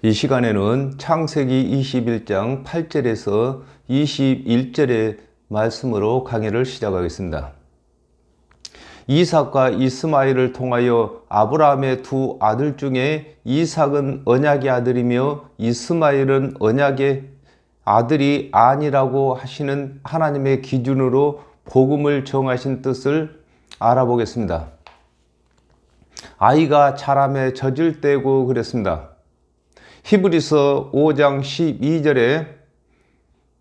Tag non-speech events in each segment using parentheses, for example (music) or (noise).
이 시간에는 창세기 21장 8절에서 21절의 말씀으로 강의를 시작하겠습니다. 이삭과 이스마엘을 통하여 아브라함의 두 아들 중에 이삭은 언약의 아들이며 이스마엘은 언약의 아들이 아니라고 하시는 하나님의 기준으로 복음을 정하신 뜻을 알아보겠습니다. 아이가 자람에 젖을 떼고 그랬습니다. 히브리서 5장 12절에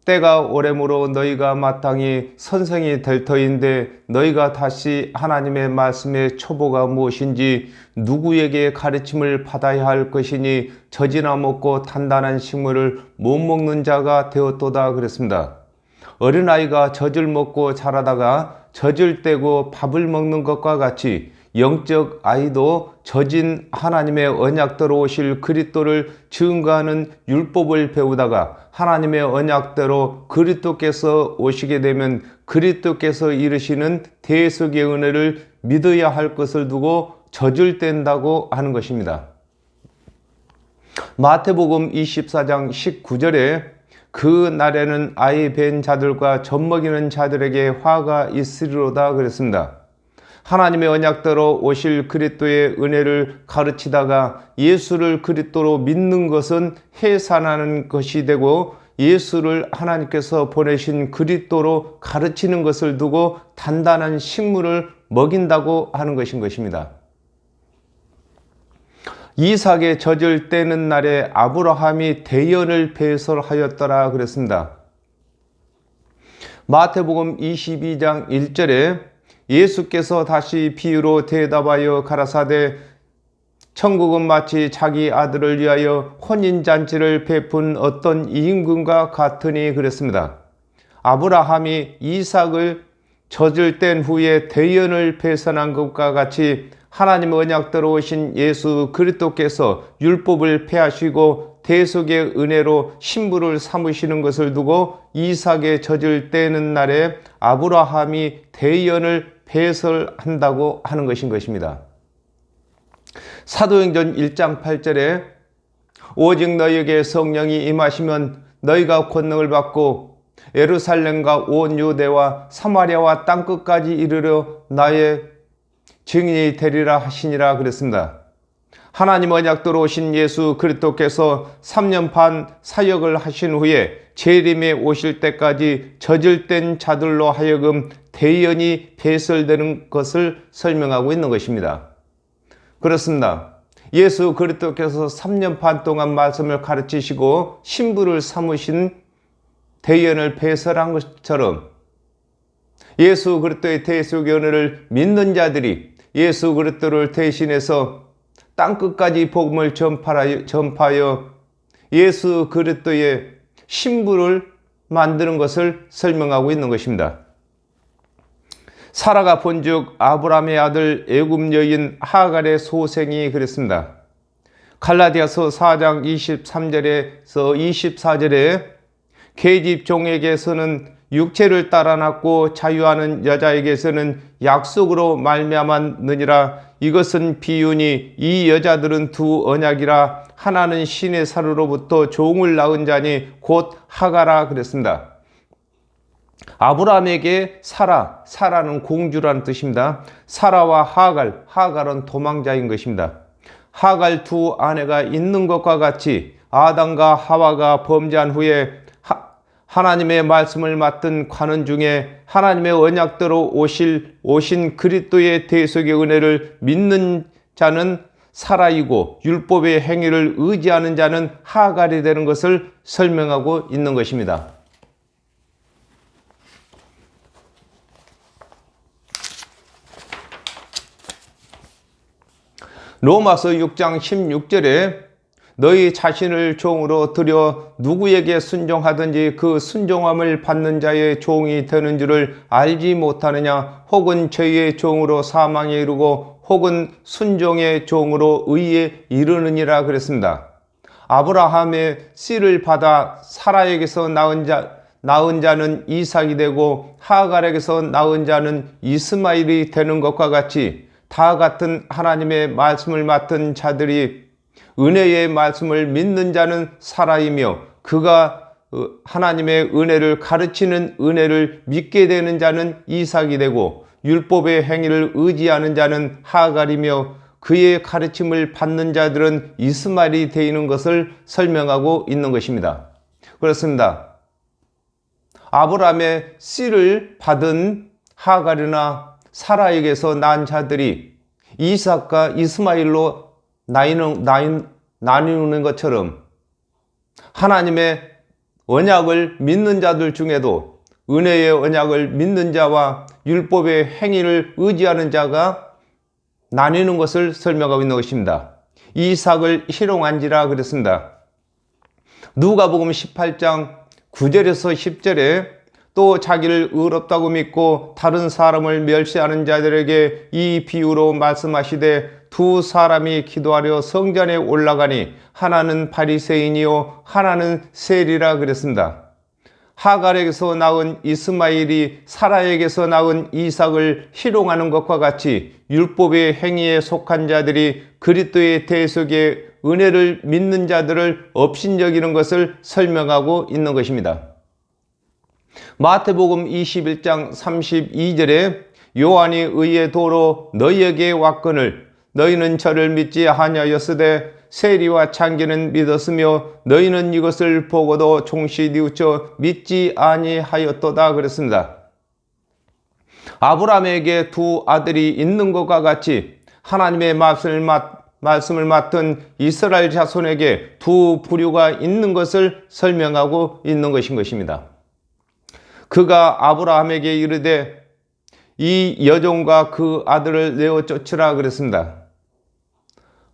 때가 오래므로 너희가 마땅히 선생이 될 터인데 너희가 다시 하나님의 말씀의 초보가 무엇인지 누구에게 가르침을 받아야 할 것이니 젖이나 먹고 단단한 식물을 못 먹는 자가 되었도다 그랬습니다. 어린아이가 젖을 먹고 자라다가 젖을 떼고 밥을 먹는 것과 같이 영적 아이도 젖인 하나님의 언약대로 오실 그리스도를 증거하는 율법을 배우다가 하나님의 언약대로 그리스도께서 오시게 되면 그리스도께서 이르시는 대속의 은혜를 믿어야 할 것을 두고 젖을 뗀다고 하는 것입니다. 마태복음 24장 19절에 그 날에는 아이 벤 자들과 젖 먹이는 자들에게 화가 있으리로다 그랬습니다. 하나님의 언약대로 오실 그리스도의 은혜를 가르치다가 예수를 그리스도로 믿는 것은 해산하는 것이 되고 예수를 하나님께서 보내신 그리스도로 가르치는 것을 두고 단단한 식물을 먹인다고 하는 것인 것입니다. 이삭의 젖을 떼는 날에 아브라함이 대연을 배설하였더라 그랬습니다. 마태복음 22장 1절에 예수께서 다시 비유로 대답하여 가라사대 천국은 마치 자기 아들을 위하여 혼인잔치를 베푼 어떤 임금과 같으니 그랬습니다. 아브라함이 이삭을 젖을 뗀 후에 대연을 배선한 것과 같이 하나님의 언약대로 오신 예수 그리스도께서 율법을 폐하시고 대속의 은혜로 신부를 삼으시는 것을 두고 이삭의 젖을 떼는 날에 아브라함이 대연을 배설한다고 하는 것인 것입니다. 사도행전 1장 8절에 오직 너희에게 성령이 임하시면 너희가 권능을 받고 예루살렘과 온 유대와 사마리아와 땅 끝까지 이르러 나의 증인이 되리라 하시니라 그랬습니다. 하나님 언약도로 오신 예수 그리스도께서 3년 반 사역을 하신 후에 재림에 오실 때까지 뗀 자들로 하여금 대연이 배설되는 것을 설명하고 있는 것입니다. 그렇습니다. 예수 그리스도께서 3년 반 동안 말씀을 가르치시고 신부를 삼으신 대연을 배설한 것처럼 예수 그리스도의 은혜를 믿는 자들이 예수 그리스도를 대신해서 땅 끝까지 복음을 전파하여 예수 그리스도의 신부를 만드는 것을 설명하고 있는 것입니다. 사라가 본즉 아브라함의 아들 애굽 여인 하갈의 소생이 그랬습니다. 갈라디아서 4장 23절에서 24절에 계집 종에게서는 육체를 따라 낳고 자유하는 여자에게서는 약속으로 말미암았느니라 이것은 비유니 이 여자들은 두 언약이라 하나는 신의 사르로부터 종을 낳은 자니 곧 하가라 그랬습니다. 아브라함에게 사라, 사라는 공주라는 뜻입니다. 사라와 하갈, 하갈은 도망자인 것입니다. 하갈 두 아내가 있는 것과 같이 아담과 하와가 범죄한 후에 하나님의 말씀을 맡은 관원 중에 하나님의 언약대로 오실 오신 그리스도의 대속의 은혜를 믿는 자는 살아이고 율법의 행위를 의지하는 자는 하갈이 되는 것을 설명하고 있는 것입니다. 로마서 6장 16절에 너희 자신을 종으로 들여 누구에게 순종하든지 그 순종함을 받는 자의 종이 되는 줄을 알지 못하느냐 혹은 죄의 종으로 사망에 이르고 혹은 순종의 종으로 의에 이르느니라 그랬습니다. 아브라함의 씨를 받아 사라에게서 낳은 자 낳은 자는 이삭이 되고 하갈에게서 낳은 자는 이스마일이 되는 것과 같이 다 같은 하나님의 말씀을 맡은 자들이 은혜의 말씀을 믿는 자는 살아이며 그가 어, 하나님의 은혜를 가르치는 은혜를 믿게 되는 자는 이삭이 되고 율법의 행위를 의지하는 자는 하갈이며 그의 가르침을 받는 자들은 이스마엘이 되는 것을 설명하고 있는 것입니다. 그렇습니다. 아브라함의 씨를 받은 하갈이나 사라에게서 난 자들이 이삭과 이스마일로 나뉘는, 나뉘는 것처럼 하나님의 언약을 믿는 자들 중에도 은혜의 언약을 믿는 자와 율법의 행위를 의지하는 자가 나뉘는 것을 설명하고 있는 것입니다. 이삭을 희롱한지라 그랬습니다. 누가복음 18장 9절에서 10절에 또 자기를 의롭다고 믿고 다른 사람을 멸시하는 자들에게 이 비유로 말씀하시되 두 사람이 기도하려 성전에 올라가니 하나는 바리새인이요 하나는 세리라 그랬습니다. 하갈에게서 낳은 이스마일이 사라에게서 낳은 이삭을 희롱하는 것과 같이 율법의 행위에 속한 자들이 그리스도의 대속에 은혜를 믿는 자들을 업신여기는 것을 설명하고 있는 것입니다. 마태복음 21장 32절에 요한이 의의 도로 너희에게 왔거늘 너희는 저를 믿지 아니하였으되 세리와 창기는 믿었으며 너희는 이것을 보고도 종시 뉘우쳐 믿지 아니하였도다 그랬습니다. 아브라함에게 두 아들이 있는 것과 같이 하나님의 말씀을, 맡, 말씀을 맡은 이스라엘 자손에게 두 부류가 있는 것을 설명하고 있는 것인 것입니다. 그가 아브라함에게 이르되 이 여종과 그 아들을 내어 쫓으라 그랬습니다.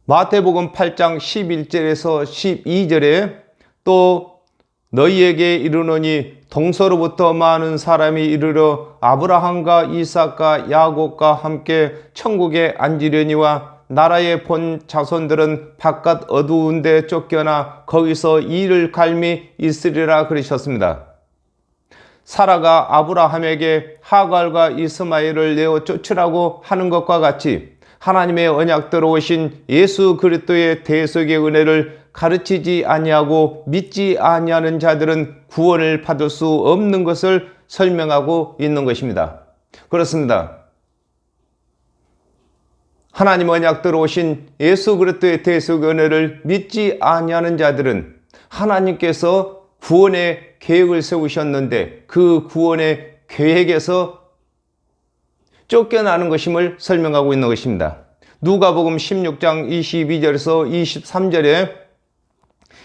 마태복음 8장 11절에서 12절에 또 너희에게 이르노니 동서로부터 많은 사람이 이르러 아브라함과 이삭과 야곱과 함께 천국에 앉으려니와 나라의 본 자손들은 바깥 어두운 데 쫓겨나 거기서 이를 갈미 있으리라 그러셨습니다. 사라가 아브라함에게 하갈과 이스마엘을 내어 쫓으라고 하는 것과 같이 하나님의 언약대로 오신 예수 그리스도의 대속의 은혜를 가르치지 아니하고 믿지 아니하는 자들은 구원을 받을 수 없는 것을 설명하고 있는 것입니다. 그렇습니다. 하나님 언약대로 오신 예수 그리스도의 대속 은혜를 믿지 아니하는 자들은 하나님께서 구원의 계획을 세우셨는데 그 구원의 계획에서 쫓겨나는 것임을 설명하고 있는 것입니다. 누가복음 16장 22절에서 23절에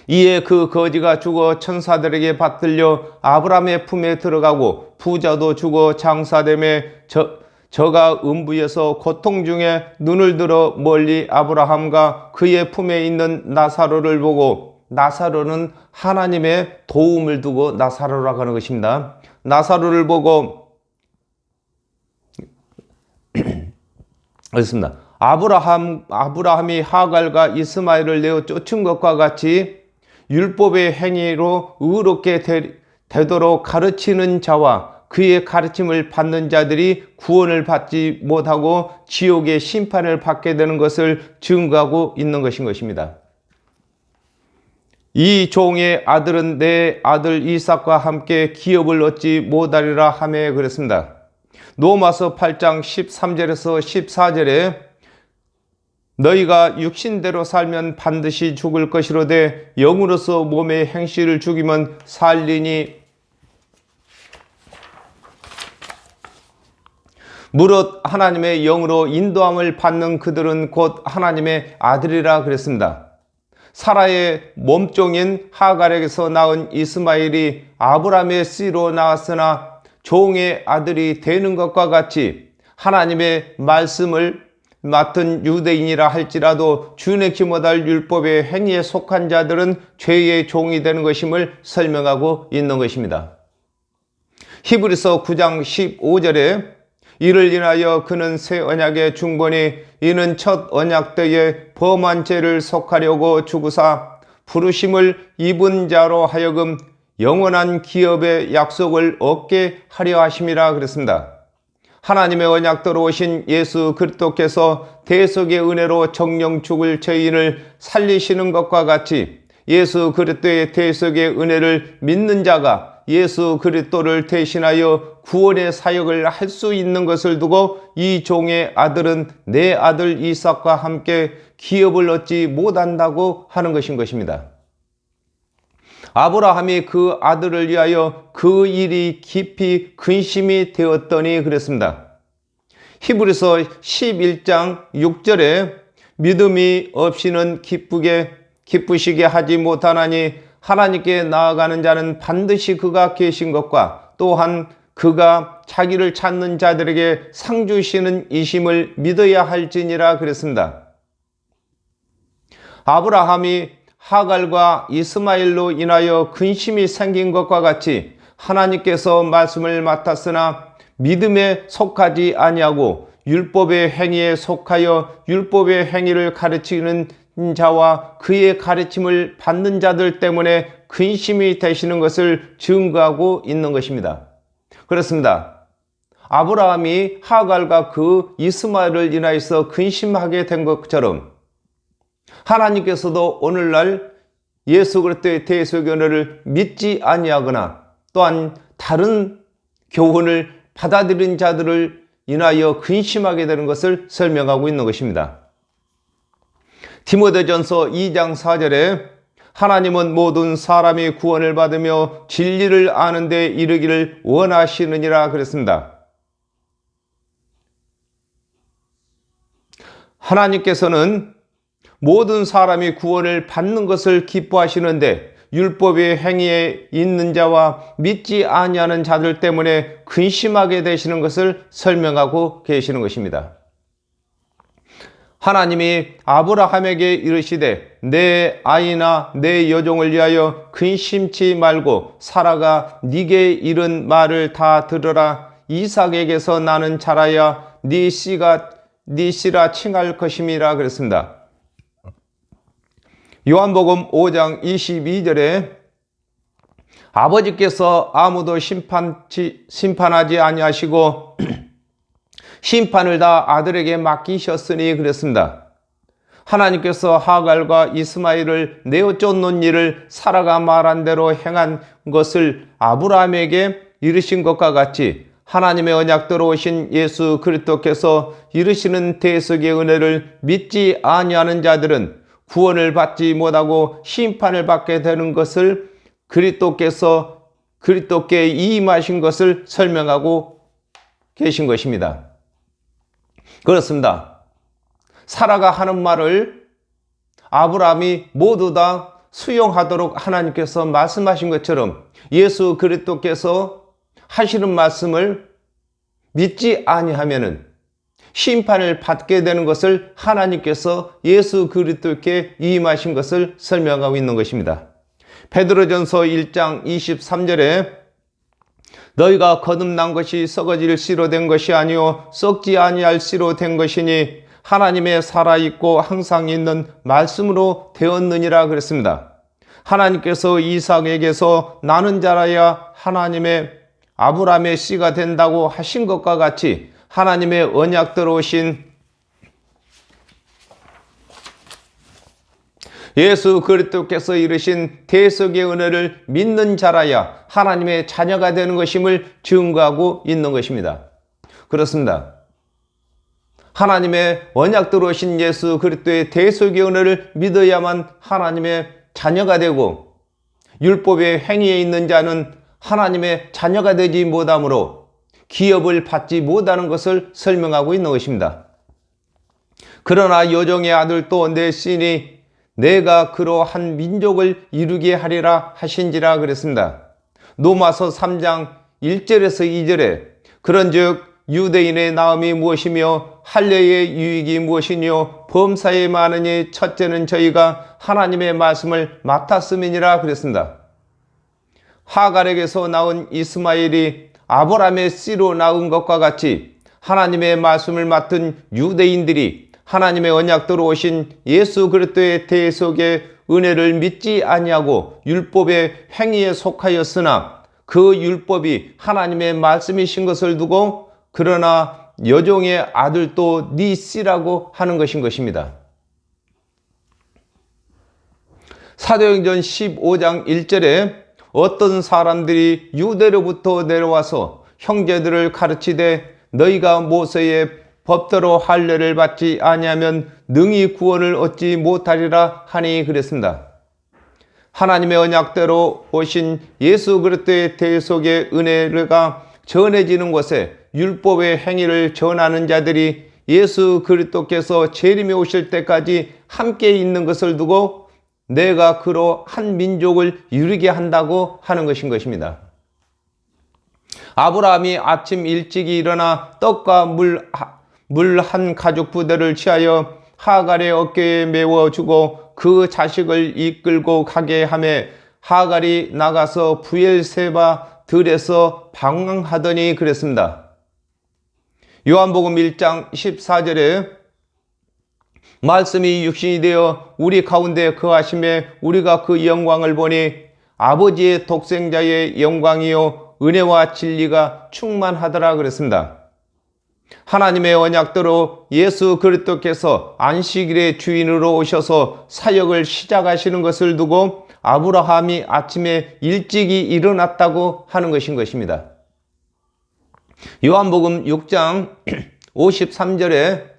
이에 그 거지가 죽어 천사들에게 받들려 아브라함의 품에 들어가고 부자도 죽어 장사됨에 저, 저가 음부에서 고통 중에 눈을 들어 멀리 아브라함과 그의 품에 있는 나사로를 보고 나사로는 하나님의 도움을 두고 나사로라고 하는 것입니다. 나사로를 보고 (clears throat) 그렇습니다. 아브라함 아브라함이 하갈과 이스마엘을 내어 쫓은 것과 같이 율법의 행위로 의롭게 되, 도록 가르치는 자와 그의 가르침을 받는 자들이 구원을 받지 못하고 지옥의 심판을 받게 되는 것을 증거하고 있는 것인 것입니다. 이 종의 아들은 내 아들 이삭과 함께 기업을 얻지 못하리라 하매 그랬습니다. 노마서 8장 13절에서 14절에 너희가 육신대로 살면 반드시 죽을 것이로되 영으로서 몸의 행실을 죽이면 살리니 무릇 하나님의 영으로 인도함을 받는 그들은 곧 하나님의 아들이라 그랬습니다. 사라의 몸종인 하갈에게서 낳은 이스마일이 아브라함의 씨로 나왔으나 종의 아들이 되는 것과 같이 하나님의 말씀을 맡은 유대인이라 할지라도 주내키 못할 율법의 행위에 속한 자들은 죄의 종이 되는 것임을 설명하고 있는 것입니다. 히브리서 9장 15절에 이를 인하여 그는 새 언약의 중본이 이는 첫 언약 때에 범한 죄를 속하려고 주구사 부르심을 입은 자로 하여금 영원한 기업의 약속을 얻게 하려 하심이라 그랬습니다. 하나님의 언약대로 오신 예수 그리스도께서 대속의 은혜로 정령 죽을 죄인을 살리시는 것과 같이 예수 그리스도의 대속의 은혜를 믿는 자가 예수 그리스도를 대신하여 구원의 사역을 할 수 있는 것을 두고 이 종의 아들은 내 아들 이삭과 함께 기업을 얻지 못한다고 하는 것인 것입니다. 아브라함이 그 아들을 위하여 그 일이 깊이 근심이 되었더니 그랬습니다. 히브리서 11장 6절에 믿음이 없이는 기쁘게 기쁘시게 하지 못하나니 하나님께 나아가는 자는 반드시 그가 계신 것과 또한 그가 자기를 찾는 자들에게 상 주시는 이심을 믿어야 할지니라 그랬습니다. 아브라함이 하갈과 이스마엘로 인하여 근심이 생긴 것과 같이 하나님께서 말씀을 맡았으나 믿음에 속하지 아니하고 율법의 행위에 속하여 율법의 행위를 가르치는 자와 그의 가르침을 받는 자들 때문에 근심이 되시는 것을 증거하고 있는 것입니다. 그렇습니다. 아브라함이 하갈과 그 이스마엘을 인하여서 근심하게 된 것처럼 하나님께서도 오늘날 예수 그리스도의 대속연회를 믿지 아니하거나 또한 다른 교훈을 받아들인 자들을 인하여 근심하게 되는 것을 설명하고 있는 것입니다. 디모데전서 2장 4절에 하나님은 모든 사람이 구원을 받으며 진리를 아는 데 이르기를 원하시느니라 그랬습니다. 하나님께서는 모든 사람이 구원을 받는 것을 기뻐하시는데 율법의 행위에 있는 자와 믿지 아니하는 자들 때문에 근심하게 되시는 것을 설명하고 계시는 것입니다. 하나님이 아브라함에게 이르시되 내 아이나 내 여종을 위하여 근심치 말고 사라가 네게 이른 말을 다 들으라 이삭에게서 나는 자라야 네 씨가 네 씨라 칭할 것임이라 그랬습니다. 요한복음 5장 22절에 아버지께서 아무도 심판치, 심판하지 아니하시고 (clears throat) 심판을 다 아들에게 맡기셨으니 그랬습니다. 하나님께서 하갈과 이스마엘을 내어 쫓는 일을 사라가 말한 대로 행한 것을 아브라함에게 이르신 것과 같이 하나님의 언약대로 오신 예수 그리스도께서 이르시는 대속의 은혜를 믿지 아니하는 자들은 구원을 받지 못하고 심판을 받게 되는 것을 그리스도께서 그리스도께 이임하신 것을 설명하고 계신 것입니다. 그렇습니다. 사라가 하는 말을 아브라함이 모두 다 수용하도록 하나님께서 말씀하신 것처럼 예수 그리스도께서 하시는 말씀을 믿지 아니하면은 심판을 받게 되는 것을 하나님께서 예수 그리스도께 이임하신 것을 설명하고 있는 것입니다. 베드로전서 1장 23절에 너희가 거듭난 것이 썩어질 씨로 된 것이 아니요 썩지 아니할 씨로 된 것이니 하나님의 살아 있고 항상 있는 말씀으로 되었느니라 그랬습니다. 하나님께서 이삭에게서 나는 자라야 하나님의 아브라함의 씨가 된다고 하신 것과 같이 하나님의 언약대로 오신 예수 그리스도께서 이르신 대속의 은혜를 믿는 자라야 하나님의 자녀가 되는 것임을 증거하고 있는 것입니다. 그렇습니다. 하나님의 언약대로 오신 예수 그리스도의 대속의 은혜를 믿어야만 하나님의 자녀가 되고 율법의 행위에 있는 자는 하나님의 자녀가 되지 못하므로 기업을 받지 못하는 것을 설명하고 있는 것입니다. 그러나 여종의 아들 또 내 신이 내가 그로 한 민족을 이루게 하리라 하신지라 그랬습니다. 노마서 3장 1절에서 2절에 그런즉 유대인의 나음이 무엇이며 할례의 유익이 무엇이뇨 범사에 많으니 첫째는 저희가 하나님의 말씀을 맡았음이니라 그랬습니다. 하갈에게서 나온 이스마엘이 아브라함의 씨로 나온 것과 같이 하나님의 말씀을 맡은 유대인들이 하나님의 언약대로 오신 예수 그리스도의 대속의 은혜를 믿지 아니하고 율법의 행위에 속하였으나 그 율법이 하나님의 말씀이신 것을 두고 그러나 여종의 아들도 네 씨라고 하는 것인 것입니다. 사도행전 15장 1절에 어떤 사람들이 유대로부터 내려와서 형제들을 가르치되 너희가 모세의 법대로 할례를 받지 아니하면 능히 구원을 얻지 못하리라 하니 그랬습니다. 하나님의 언약대로 오신 예수 그리스도의 대속의 은혜가 전해지는 곳에 율법의 행위를 전하는 자들이 예수 그리스도께서 재림에 오실 때까지 함께 있는 것을 두고 내가 그로 한 민족을 이루게 한다고 하는 것인 것입니다. 아브라함이 아침 일찍이 일어나 떡과 물, 물 한 가죽 부대를 취하여 하갈의 어깨에 메워주고 그 자식을 이끌고 가게 하매 하갈이 나가서 부엘세바 들에서 방황하더니 그랬습니다. 요한복음 1장 14절에 말씀이 육신이 되어 우리 가운데 거하심에 우리가 그 영광을 보니 아버지의 독생자의 영광이요 은혜와 진리가 충만하더라 그랬습니다. 하나님의 언약대로 예수 그리스도께서 안식일의 주인으로 오셔서 사역을 시작하시는 것을 두고 아브라함이 아침에 일찍이 일어났다고 하는 것인 것입니다. 요한복음 6장 53절에 (clears throat)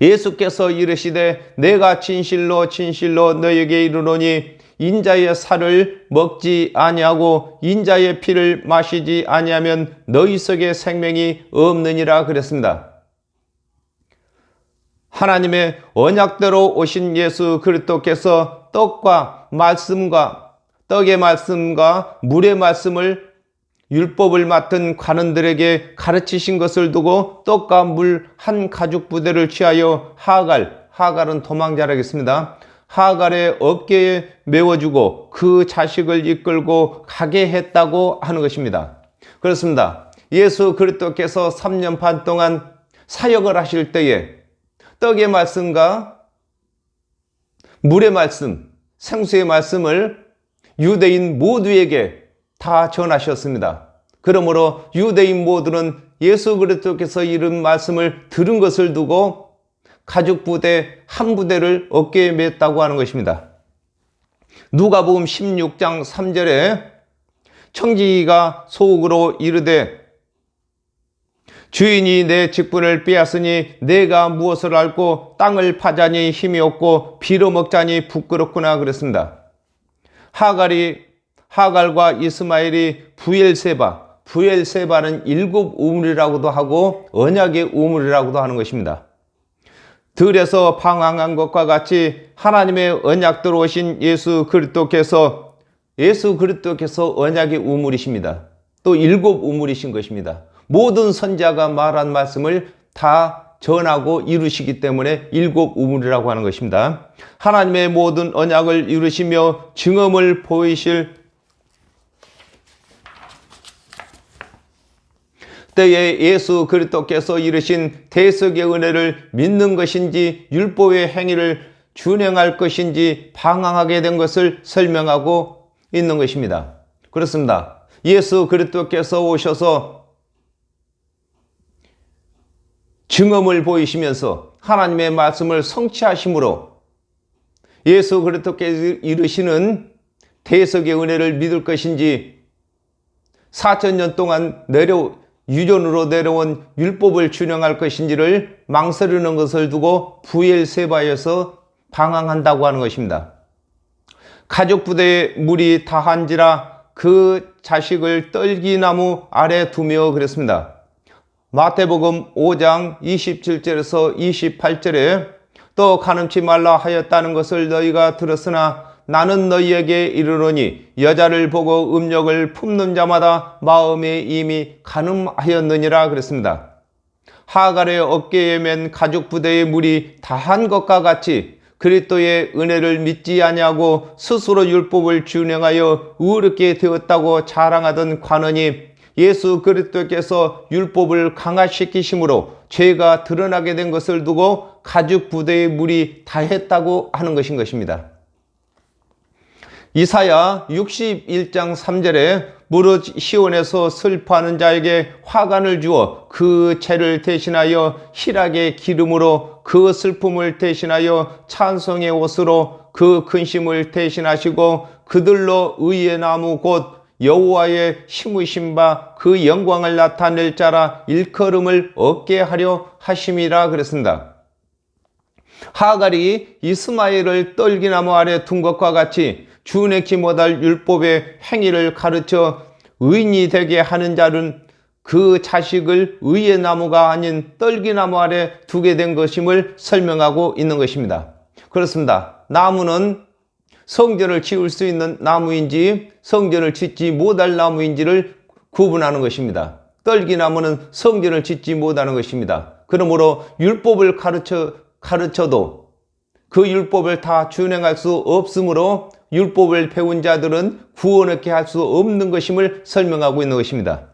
예수께서 이르시되 내가 진실로 진실로 너에게 이르노니 인자의 살을 먹지 아니하고 인자의 피를 마시지 아니하면 너희 속에 생명이 없느니라 그랬습니다. 하나님의 언약대로 오신 예수 그리스도께서 떡과 말씀과 떡의 말씀과 물의 말씀을 율법을 맡은 관원들에게 가르치신 것을 두고 떡과 물 한 가죽 부대를 취하여 하갈, 하갈은 도망자라겠습니다. 하갈의 어깨에 메워주고 그 자식을 이끌고 가게 했다고 하는 것입니다. 그렇습니다. 예수 그리스도께서 3년 반 동안 사역을 하실 때에 떡의 말씀과 물의 말씀, 생수의 말씀을 유대인 모두에게 다 전하셨습니다. 그러므로 유대인 모두는 예수 그리스도께서 이른 말씀을 들은 것을 두고 가죽 부대 한 부대를 어깨에 맸다고 하는 것입니다. 누가복음 16장 3절에 청지기가 속으로 이르되 주인이 내 직분을 빼앗으니 내가 무엇을 알고 땅을 파자니 힘이 없고 빌어먹자니 부끄럽구나 그랬습니다. 하갈이 하갈과 이스마엘이 부엘세바 부엘세바는 일곱 우물이라고도 하고 언약의 우물이라고도 하는 것입니다. 들에서 방황한 것과 같이 하나님의 언약대로 오신 예수 그리스도께서 예수 그리스도께서 언약의 우물이십니다. 또 일곱 우물이신 것입니다. 모든 선자가 말한 말씀을 다 전하고 이루시기 때문에 일곱 우물이라고 하는 것입니다. 하나님의 모든 언약을 이루시며 증언을 보이실 때에 예수 그리스도께서 이르신 대속의 은혜를 믿는 것인지 율법의 행위를 준행할 것인지 방황하게 된 것을 설명하고 있는 것입니다. 그렇습니다. 예수 그리스도께서 오셔서 증언을 보이시면서 하나님의 말씀을 성취하심으로 예수 그리스도께서 이르시는 대속의 은혜를 믿을 것인지 4천년 동안 내려 유전으로 내려온 율법을 준행할 것인지를 망설이는 것을 두고 부엘세바에서 방황한다고 하는 것입니다. 가족 부대에 물이 다한지라 그 자식을 떨기나무 아래 두며 그랬습니다. 마태복음 5장 27절에서 28절에 또 가늠치 말라 하였다는 것을 너희가 들었으나 나는 너희에게 이르노니 여자를 보고 음력을 품는 자마다 마음에 이미 가늠하였느니라 그랬습니다. 하갈의 어깨에 맨 가죽 부대의 물이 다한 것과 같이 그리스도의 은혜를 믿지 아니하고 스스로 율법을 준행하여 의롭게 되었다고 자랑하던 관원이 예수 그리스도께서 율법을 강화시키심으로 죄가 드러나게 된 것을 두고 가죽 부대의 물이 다했다고 하는 것인 것입니다. 이사야 61장 3절에 무릇 시온에서 슬퍼하는 자에게 화관을 주어 그 죄를 대신하여 희락의 기름으로 그 슬픔을 대신하여 찬송의 옷으로 그 근심을 대신하시고 그들로 의의 나무 곧 여호와의 심으신 바 그 영광을 나타낼 자라 일컬음을 얻게 하려 하심이라 그랬습니다. 하갈이 이스마엘을 떨기나무 아래 둔 것과 같이 주내키 못할 율법의 행위를 가르쳐 의인이 되게 하는 자는 그 자식을 의의 나무가 아닌 떨기나무 아래 두게 된 것임을 설명하고 있는 것입니다. 그렇습니다. 나무는 성전을 지을 수 있는 나무인지 성전을 짓지 못할 나무인지를 구분하는 것입니다. 떨기나무는 성전을 짓지 못하는 것입니다. 그러므로 율법을 가르쳐 가르쳐도 그 율법을 다 준행할 수 없으므로 율법을 배운 자들은 구원 얻게 할 수 없는 것임을 설명하고 있는 것입니다.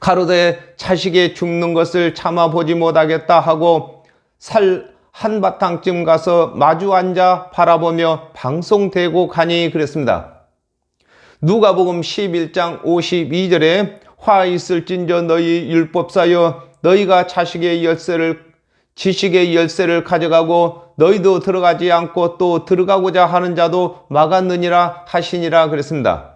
가로되 자식의 죽는 것을 참아보지 못하겠다 하고 살 한바탕쯤 가서 마주 앉아 바라보며 방송되고 가니 그랬습니다. 누가복음 11장 52절에 화 있을진저 너희 율법사여 너희가 자식의 열쇠를 지식의 열쇠를 가져가고 너희도 들어가지 않고 또 들어가고자 하는 자도 막았느니라 하시니라 그랬습니다.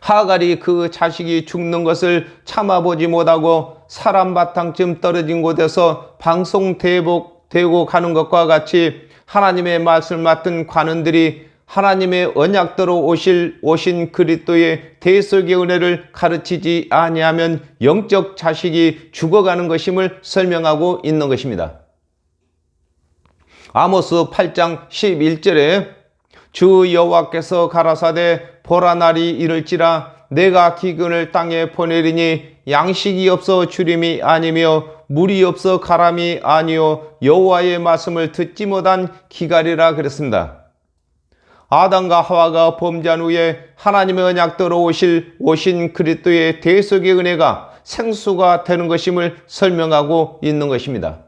하갈이 그 자식이 죽는 것을 참아보지 못하고 사람 바탕쯤 떨어진 곳에서 방송 대복 되고 가는 것과 같이 하나님의 말씀을 맡은 관원들이 하나님의 언약대로 오실 오신 그리스도의 대속의 은혜를 가르치지 아니하면 영적 자식이 죽어가는 것임을 설명하고 있는 것입니다. 아모스 8장 11절에 주 여호와께서 가라사대 보라 날이 이를지라 내가 기근을 땅에 보내리니 양식이 없어 주림이 아니며 물이 없어 가람이 아니요 여호와의 말씀을 듣지 못한 기갈이라 그랬습니다. 아담과 하와가 범죄한 후에 하나님의 언약대로 오실 오신 그리스도의 대속의 은혜가 생수가 되는 것임을 설명하고 있는 것입니다.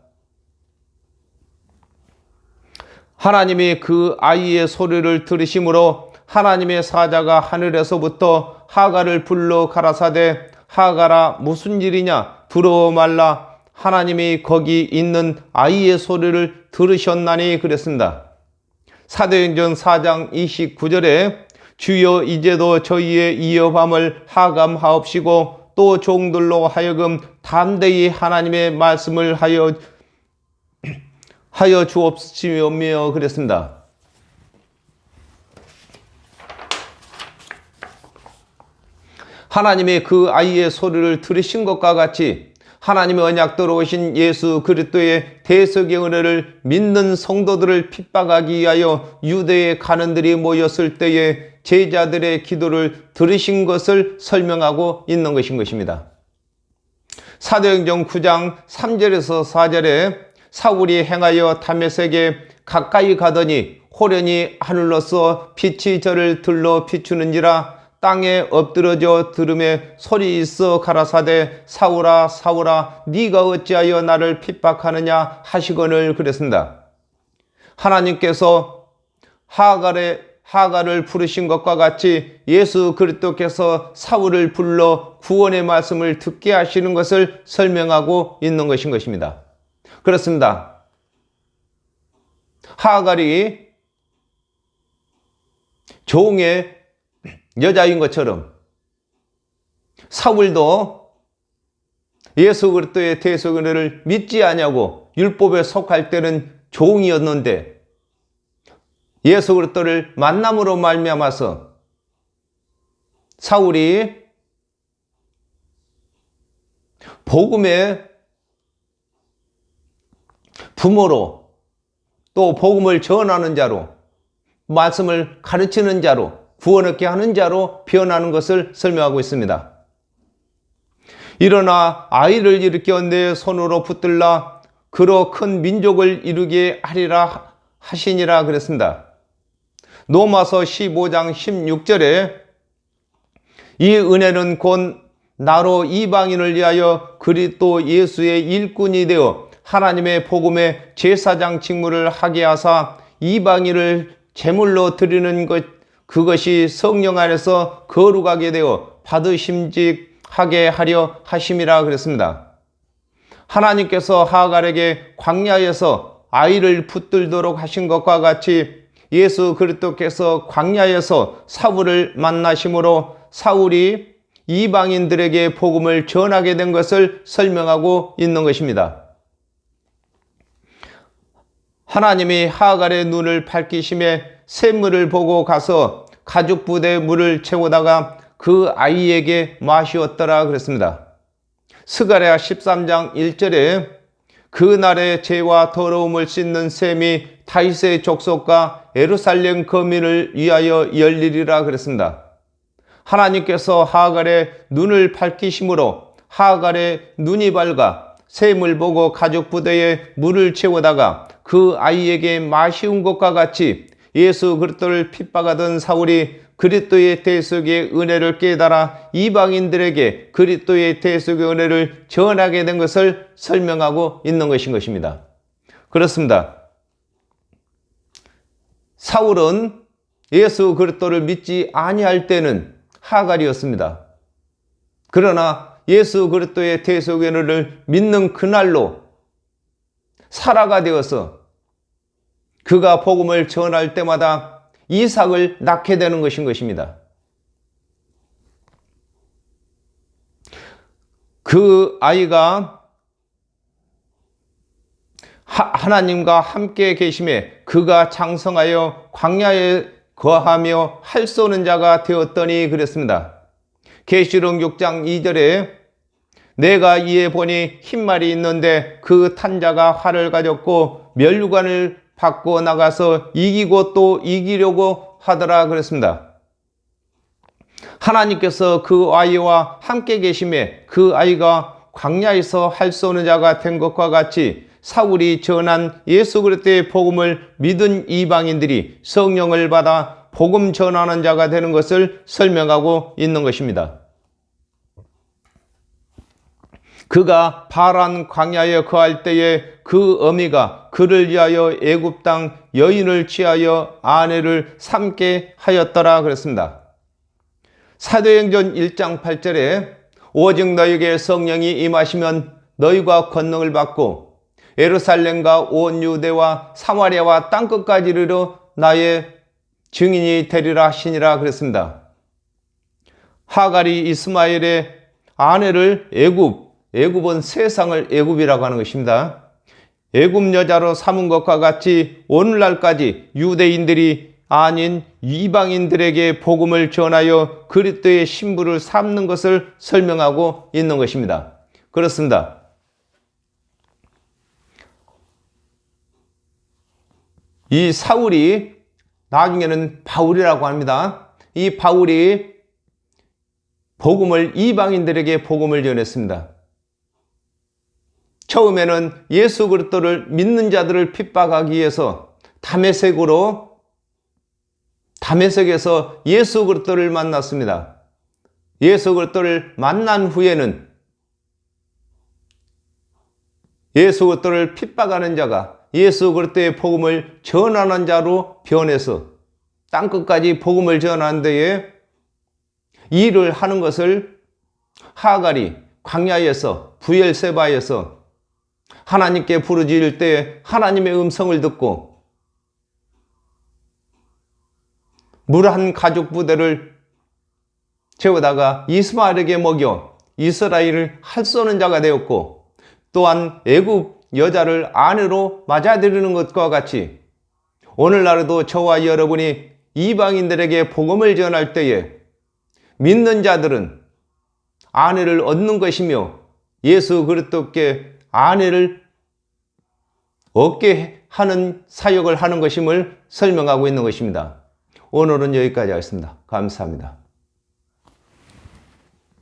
하나님이 그 아이의 소리를 들으심으로 하나님의 사자가 하늘에서부터 하가를 불러 가라사대 하가라 무슨 일이냐 두려워 말라 하나님이 거기 있는 아이의 소리를 들으셨나니 그랬습니다. 사도행전 4장 29절에 주여 이제도 저희의 이어함을 하감하옵시고 또 종들로 하여금 담대히 하나님의 말씀을 하여 하여 주옵시며 그랬습니다. 하나님의 그 아이의 소리를 들으신 것과 같이 하나님의 언약대로 오신 예수 그리스도의 대속의 은혜를 믿는 성도들을 핍박하기 위하여 유대의 가는들이 모였을 때에 제자들의 기도를 들으신 것을 설명하고 있는 것인 것입니다. 사도행전 9장 3절에서 4절에 사울이 행하여 다메섹에 가까이 가더니 호련히 하늘로서 빛이 저를 들러 비추는지라 땅에 엎드러져 들음에 소리 있어 가라사대 사울아 사울아 네가 어찌하여 나를 핍박하느냐 하시거늘 그랬습니다. 하나님께서 하갈의 하갈을 부르신 것과 같이 예수 그리스도께서 사울을 불러 구원의 말씀을 듣게 하시는 것을 설명하고 있는 것인 것입니다. 그렇습니다. 하갈이 종의 여자인 것처럼 사울도 예수 그리스도의 대속 은혜를 믿지 아니하고 율법에 속할 때는 종이었는데 예수 그리스도를 만남으로 말미암아서 사울이 복음의 부모로 또 복음을 전하는 자로 말씀을 가르치는 자로 구원 얻게 하는 자로 변하는 것을 설명하고 있습니다. 일어나 아이를 일으켜 내 손으로 붙들라 그로 큰 민족을 이루게 하리라 하시니라 그랬습니다. 노마서 15장 16절에 이 은혜는 곧 나로 이방인을 위하여 그리스도 예수의 일꾼이 되어 하나님의 복음의 제사장 직무를 하게 하사 이방인을 제물로 드리는 것 그것이 성령 안에서 거룩하게 되어 받으심직하게 하려 하심이라 그랬습니다. 하나님께서 하갈에게 광야에서 아이를 붙들도록 하신 것과 같이 예수 그리스도께서 광야에서 사울을 만나심으로 사울이 이방인들에게 복음을 전하게 된 것을 설명하고 있는 것입니다. 하나님이 하갈의 눈을 밝히심에 샘물을 보고 가서 가죽 부대에 물을 채우다가 그 아이에게 마시었더라 그랬습니다. 스가랴 13장 1절에 그날의 죄와 더러움을 씻는 셈이 다윗의 족속과 에루살렘 거민을 위하여 열리리라 그랬습니다. 하나님께서 하갈의 눈을 밝히심으로 하갈의 눈이 밝아 샘을 보고 가죽 부대에 물을 채우다가 그 아이에게 마시운 것과 같이 예수 그리스도를 핍박하던 사울이 그리스도의 대속의 은혜를 깨달아 이방인들에게 그리스도의 대속의 은혜를 전하게 된 것을 설명하고 있는 것인 것입니다. 그렇습니다. 사울은 예수 그리스도를 믿지 아니할 때는 하갈이었습니다. 그러나 예수 그리스도의 대속의 은혜를 믿는 그날로 살아가 되어서 그가 복음을 전할 때마다 이삭을 낳게 되는 것인 것입니다. 그 아이가 하나님과 함께 계심에 그가 장성하여 광야에 거하며 할 쏘는 자가 되었더니 그랬습니다. 계시록 6장 2절에 내가 이에 보니 흰 말이 있는데 그 탄자가 활을 가졌고 멸류관을 받고 나가서 이기고 또 이기려고 하더라 그랬습니다. 하나님께서 그 아이와 함께 계심에 그 아이가 광야에서 할 수 없는 자가 된 것과 같이 사울이 전한 예수 그리스도의 복음을 믿은 이방인들이 성령을 받아 복음 전하는 자가 되는 것을 설명하고 있는 것입니다. 그가 파란 광야에 거할 때에 그 어미가 그를 위하여 애굽 땅 여인을 취하여 아내를 삼게 하였더라 그랬습니다. 사도행전 1장 8절에 오직 너에게 성령이 임하시면 너희가 권능을 받고 예루살렘과 온 유대와 사마리아와 땅 끝까지 이르러 나의 증인이 되리라 하시니라 그랬습니다. 하갈이 이스마엘의 아내를 애굽 애굽은 세상을 애굽이라고 하는 것입니다. 애굽 여자로 삼은 것과 같이 오늘날까지 유대인들이 아닌 이방인들에게 복음을 전하여 그리스도의 신부를 삼는 것을 설명하고 있는 것입니다. 그렇습니다. 이 사울이 나중에는 바울이라고 합니다. 이 바울이 복음을 이방인들에게 복음을 전했습니다. 처음에는 예수 그리스도를 믿는 자들을 핍박하기 위해서 담에색으로 담에색에서 예수 그리스도를 만났습니다. 예수 그리스도를 만난 후에는 예수 그리스도를 핍박하는 자가 예수 그리스도의 복음을 전하는 자로 변해서 땅 끝까지 복음을 전하는 데에 일을 하는 것을 하갈이 광야에서 부엘세바에서 하나님께 부르짖을 때 하나님의 음성을 듣고 물 한 가죽 부대를 채우다가 이스마엘에게 먹여 이스라엘을 할쏘는 자가 되었고 또한 애굽 여자를 아내로 맞아들이는 것과 같이 오늘날에도 저와 여러분이 이방인들에게 복음을 전할 때에 믿는 자들은 아내를 얻는 것이며 예수 그리스도께 아내를 얻게 하는 사역을 하는 것임을 설명하고 있는 것입니다. 오늘은 여기까지 하겠습니다. 감사합니다.